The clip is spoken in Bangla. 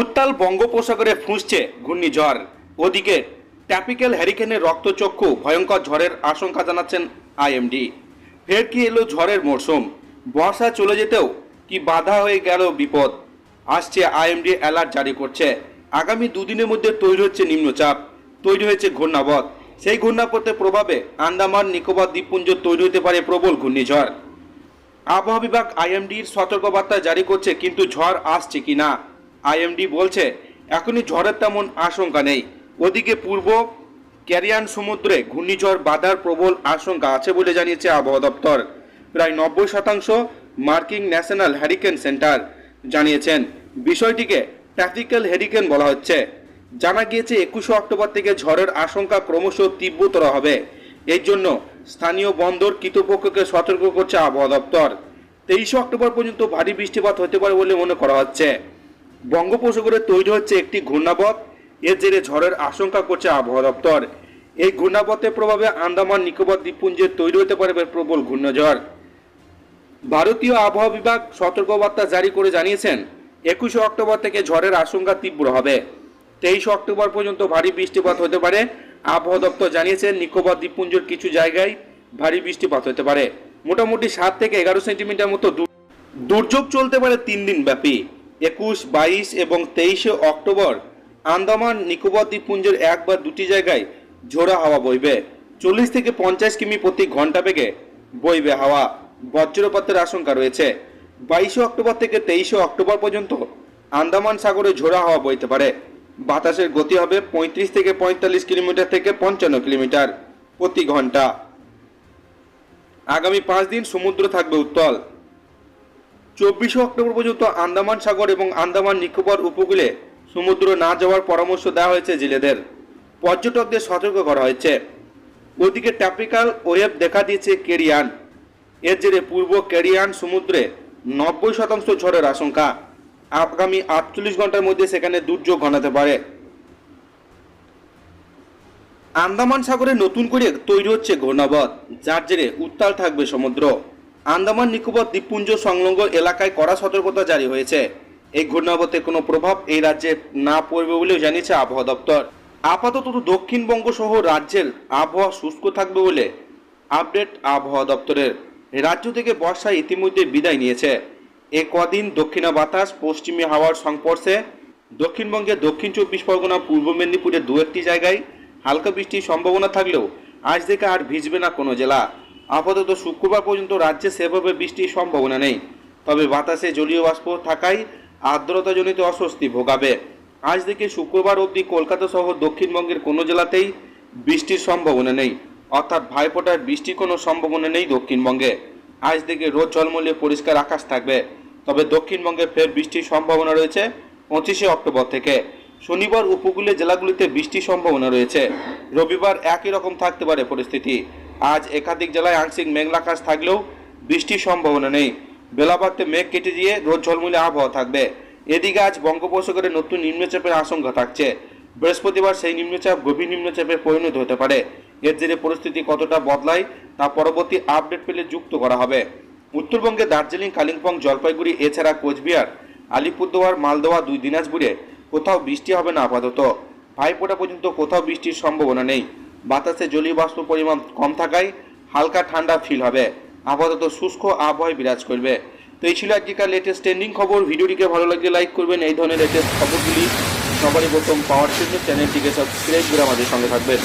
উত্তাল বঙ্গোপসাগরে ফুঁসছে ঘূর্ণিঝড়। ওদিকে ট্যাপিক্যাল হ্যারিকেনের রক্তচক্ষু ভয়ঙ্কর ঝড়ের আশঙ্কা জানাচ্ছেন আইএমডি। ফের কি এলো ঝড়ের মরশুম? বর্ষা চলে যেতেও কি বাধা হয়ে গেল বিপদ? আসছে আইএমডি অ্যালার্ট জারি করছে। আগামী দুদিনের মধ্যে তৈরি হচ্ছে নিম্নচাপ, তৈরি হয়েছে ঘূর্ণাবধ সেই ঘূর্ণাপথের প্রভাবে আন্দামান, নিকোবর দ্বীপপুঞ্জ তৈরি হতে পারে প্রবল ঘূর্ণিঝড়। আবহাওয়া বিভাগ আইএমডির সতর্কবার্তা জারি করছে, কিন্তু ঝড় আসছে কি না আইএমডি বলছে, এখনই ঝড়ের তেমন আশঙ্কা নেই। ওদিকে পূর্ব ক্যারিয়ান সমুদ্রে ঘূর্ণিঝড় বাধার প্রবল আশঙ্কা আছে বলে জানিয়েছে আবহাওয়া দপ্তর। প্রায় নব্বই শতাংশ মার্কিং ন্যাশনাল হ্যারিকেন সেন্টার জানিয়েছেন। বিষয়টিকে ট্যাকটিক্যাল হ্যারিকেন বলা হচ্ছে। জানা গিয়েছে, একুশে অক্টোবর থেকে ঝড়ের আশঙ্কা ক্রমশ তীব্রতর হবে। এর জন্য স্থানীয় বন্দর কৃতপক্ষকে সতর্ক করছে আবহাওয়া দপ্তর। তেইশে অক্টোবর পর্যন্ত ভারী বৃষ্টিপাত হতে পারে বলে মনে করা হচ্ছে। বঙ্গোপসাগরে তৈরি হচ্ছে একটি ঘূর্ণাবধ এর জেরে ঝড়ের আশঙ্কা করছে আবহাওয়া দপ্তর। এই ঘূর্ণাবতের প্রভাবে আন্দামান, নিকোবর, দ্বীপপুঞ্জে তৈরি হতে পারে প্রবল ঘূর্ণঝড়। ভারতীয় আবহাওয়া বিভাগ সতর্কবার্তা জারি করে জানিয়েছেন, একুশে অক্টোবর থেকে ঝড়ের আশঙ্কা তীব্র হবে। তেইশে অক্টোবর পর্যন্ত ভারী বৃষ্টিপাত হতে পারে। আবহাওয়া দপ্তর জানিয়েছেন, নিকোবর, দ্বীপপুঞ্জের কিছু জায়গায় ভারী বৃষ্টিপাত হতে পারে। মোটামুটি সাত থেকে এগারো সেন্টিমিটার মতো দুর্যোগ চলতে পারে তিন দিন ব্যাপী একুশ, বাইশ এবং তেইশে অক্টোবর আন্দামান, নিকোবর দ্বীপপুঞ্জের এক বা দুটি জায়গায় ঝোড়া হাওয়া বইবে। চল্লিশ থেকে পঞ্চাশ কিমি প্রতি ঘণ্টা বেগে বইবে হাওয়া। বজ্রপাতের আশঙ্কা রয়েছে। বাইশে অক্টোবর থেকে তেইশে অক্টোবর পর্যন্ত আন্দামান সাগরে ঝোড়া হাওয়া বইতে পারে। বাতাসের গতি হবে পঁয়ত্রিশ থেকে পঁয়তাল্লিশ কিলোমিটার থেকে পঞ্চান্ন কিলোমিটার প্রতি ঘণ্টা। আগামী পাঁচ দিন সমুদ্র থাকবে উত্তল। চব্বিশে অক্টোবর পর্যন্ত আন্দামান সাগর এবং আন্দামান নিকোবর উপকূলে সমুদ্র না যাওয়ার পরামর্শ দেওয়া হয়েছে জেলেদের। পর্যটকদের সতর্ক করা হয়েছে। ওদিকে ট্যাপিক্যাল ওয়েব দেখা দিয়েছে কেরিয়ান। এর জেরে পূর্ব কেরিয়ান সমুদ্রে নব্বই শতাংশ ঝড়ের আশঙ্কা। আগামী আটচল্লিশ ঘণ্টার মধ্যে সেখানে দুর্যোগ ঘনাতে পারে। আন্দামান সাগরে নতুন করে তৈরি হচ্ছে ঘূর্ণাবধ যার জেরে উত্তাল থাকবে সমুদ্র। আন্দামান নিকোবর দ্বীপপুঞ্জ সংলগ্ন এলাকায় কড়া সতর্কতা জারি হয়েছে। এই ঘূর্ণাবতের কোনো প্রভাব এই রাজ্যে না পড়বে বলেও জানিয়েছে আবহাওয়া দপ্তর। আপাতত দক্ষিণবঙ্গ সহ রাজ্যের আবহাওয়া শুষ্ক থাকবে বলে আপডেট আবহাওয়া দপ্তরের। রাজ্য থেকে বর্ষা ইতিমধ্যে বিদায় নিয়েছে। এ কদিন দক্ষিণা বাতাস, পশ্চিমী হাওয়ার সংস্পর্শে দক্ষিণবঙ্গে দক্ষিণ চব্বিশ পরগনা, পূর্ব মেদিনীপুরের দু একটি জায়গায় হালকা বৃষ্টির সম্ভাবনা থাকলেও আজ থেকে আর ভিজবে না কোনো জেলা। আপাতত শুক্রবার পর্যন্ত রাজ্যে সেভাবে বৃষ্টির সম্ভাবনা নেই। তবে বাতাসে জলীয় বাষ্প থাকায় আর্দ্রতাজনিত অস্বস্তি ভোগাবে। আজ থেকে শুক্রবার অবধি কলকাতা সহ দক্ষিণবঙ্গের কোনো জেলাতেই বৃষ্টির সম্ভাবনা নেই। অর্থাৎ ভাইফোঁটার বৃষ্টির কোনো সম্ভাবনা নেই দক্ষিণবঙ্গে। আজ থেকে রোদ ঝলমলে পরিষ্কার আকাশ থাকবে। তবে দক্ষিণবঙ্গে ফের বৃষ্টির সম্ভাবনা রয়েছে পঁচিশে অক্টোবর থেকে। শনিবার উপকূলীয় জেলাগুলিতে বৃষ্টির সম্ভাবনা রয়েছে। রবিবার একই রকম থাকতে পারে পরিস্থিতি। আজ একাধিক জেলায় আংশিক মেঘলাকাশ থাকলেও বৃষ্টির সম্ভাবনা নেই। বেলা বাড়তে মেঘ কেটে দিয়ে রোদ ঝলমলে আবহাওয়া থাকবে। এদিকে আজ বঙ্গোপসাগরে নতুন নিম্নচাপের আশঙ্কা থাকছে। বৃহস্পতিবার সেই নিম্নচাপ গভীর নিম্নচাপে পরিণত হতে পারে। এর জেরে পরিস্থিতি কতটা বদলায় তা পরবর্তী আপডেট পেলে যুক্ত করা হবে। উত্তরবঙ্গে দার্জিলিং, কালিম্পং, জলপাইগুড়ি, এছাড়া কোচবিহার, আলিপুরদুয়ার, মালদোয়া, দুই দিনাজপুরে কোথাও বৃষ্টি হবে না আপাতত। ভাইফোঁটা পর্যন্ত কোথাও বৃষ্টির সম্ভাবনা নেই। বাতাসে জলীয় বাষ্প পরিমাণ কম থাকায় হালকা ঠান্ডা ফিল হবে। আপাতত শুষ্ক আবহাওয়ায় বিরাজ করবে। তো এই ছিল আজকেকার লেটেস্ট ট্রেন্ডিং খবর। ভিডিওটিকে ভালো লাগলে লাইক করবেন। এই ধরনের লেটেস্ট খবরগুলি সবারই প্রথম পাওয়ার জন্য চ্যানেলটিকে সাবস্ক্রাইব করে আমাদের সঙ্গে থাকবেন।